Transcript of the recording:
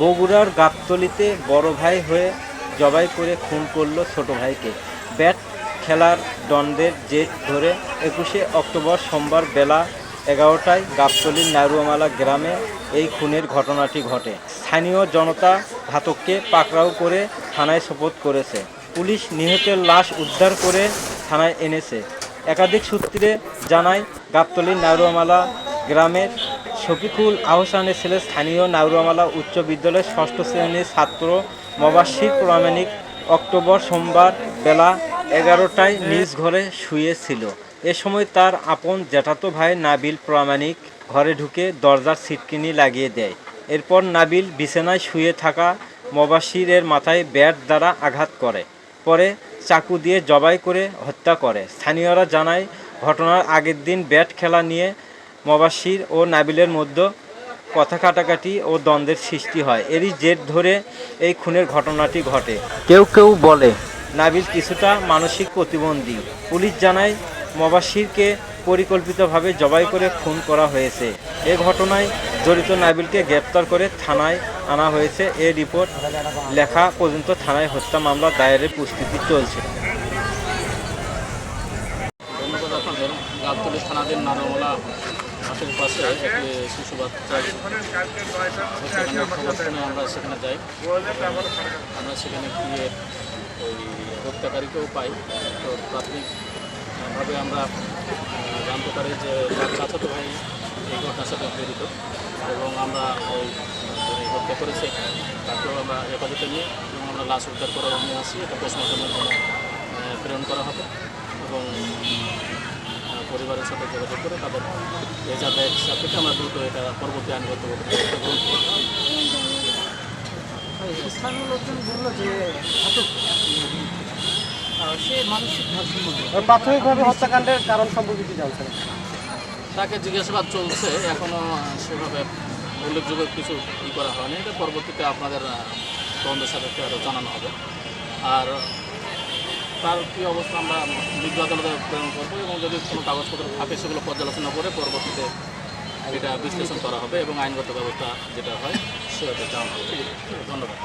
বগুড়ার গাবতলিতে বড় ভাই হয়ে জবাই করে খুন করল ছোট ভাইকে। ব্যাট খেলার দ্বন্দ্বের জেট ধরে একুশে অক্টোবর সোমবার বেলা এগারোটায় গাবতলির নারুয়ামালা গ্রামে এই খুনের ঘটনাটি ঘটে। স্থানীয় জনতা ঘাতককে পাকড়াও করে থানায় শপথ করেছে। পুলিশ নিহতের লাশ উদ্ধার করে থানায় এনেছে। একাধিক সূত্রে জানায়, গাবতলির নারুয়ামালা গ্রামের শফিকুল আহসানের ছেলে স্থানীয় নাউরামালা উচ্চ বিদ্যালয়ের ষষ্ঠ শ্রেণির ছাত্র। মবাশির প্রামাণিক অক্টোবর সোমবার বেলা এগারোটায় নিজ ঘরে শুয়েছিল। এ সময় তার আপন জ্যাঠাতো ভাই নাবিল প্রামাণিক ঘরে ঢুকে দরজার সিটকিনি লাগিয়ে দেয়। এরপর নাবিল বিছানায় শুয়ে থাকা মবাসিরের মাথায় ব্যাট দ্বারা আঘাত করে। পরে চাকু দিয়ে জবাই করে হত্যা করে। স্থানীয়রা জানায়, ঘটনার আগের দিন ব্যাট খেলা নিয়ে মবাশির ও নাবিলের মধ্যে কথা কাটাকাটি ও দ্বন্দ্বের সৃষ্টি হয়। এরই জের ধরে এই খুনের ঘটনাটি ঘটে। কেউ কেউ বলে নাবিল কিছুটা মানসিক প্রতিবন্ধী। পুলিশ জানায় মবাশিরকে পরিকল্পিতভাবে জবাই করে খুন করা হয়েছে। এ ঘটনায় জড়িত নাবিলকে গ্রেপ্তার করে থানায় আনা হয়েছে। এ রিপোর্ট লেখা পর্যন্ত থানায় হত্যা মামলা দায়েরের প্রস্তুতি চলছে। থানাধীন নারমলা মাঠের পাশে শিশু বাচ্চা সেখানে আমরা সেখানে যাই। আমরা সেখানে গিয়ে ওই হত্যাকারীকেও পাই। তো প্রাথমিকভাবে আমরা জানতে পারি যে চাচাতো ভাই এই ঘটনার সাথে জড়িত এবং আমরা ওই হত্যা করেছে। তাকেও আমরা হেফাজতে নিয়ে এবং আমরা লাশ উদ্ধার করে নিয়ে আসি। এটা পোস্টমর্টমের জন্য প্রেরণ করা হবে এবং পরিবারের সাথে যোগাযোগ করে তাদের রেজা দেয় সাপেক্ষে আমরা দ্রুত এটা পরবর্তী আইনগত ব্যবস্থা গ্রহণ করব। স্থানীয় লোকজন বলল যে সে মানসিক ভারসাম্য। প্রাথমিকভাবে হত্যাকাণ্ডের কারণ সম্পর্কে কি জানছেন তাকে জিজ্ঞাসাবাদ চলছে এখনও সেভাবে উল্লেখযোগ্য কিছু ই করা হয়নি এটা পরবর্তীতে আপনাদের আহ, তদন্ত সাপেক্ষে আরও জানানো হবে আর তার কী অবস্থা আমরা বিজ্ঞ আদালতে প্রেরণ করব এবং যদি কোনো কাগজপত্র থাকে সেগুলো পর্যালোচনা করে পরবর্তীতে এটা বিশ্লেষণ করা হবে এবং আইনগত ব্যবস্থা যেটা হয় সেটা জানানো হবে। ধন্যবাদ।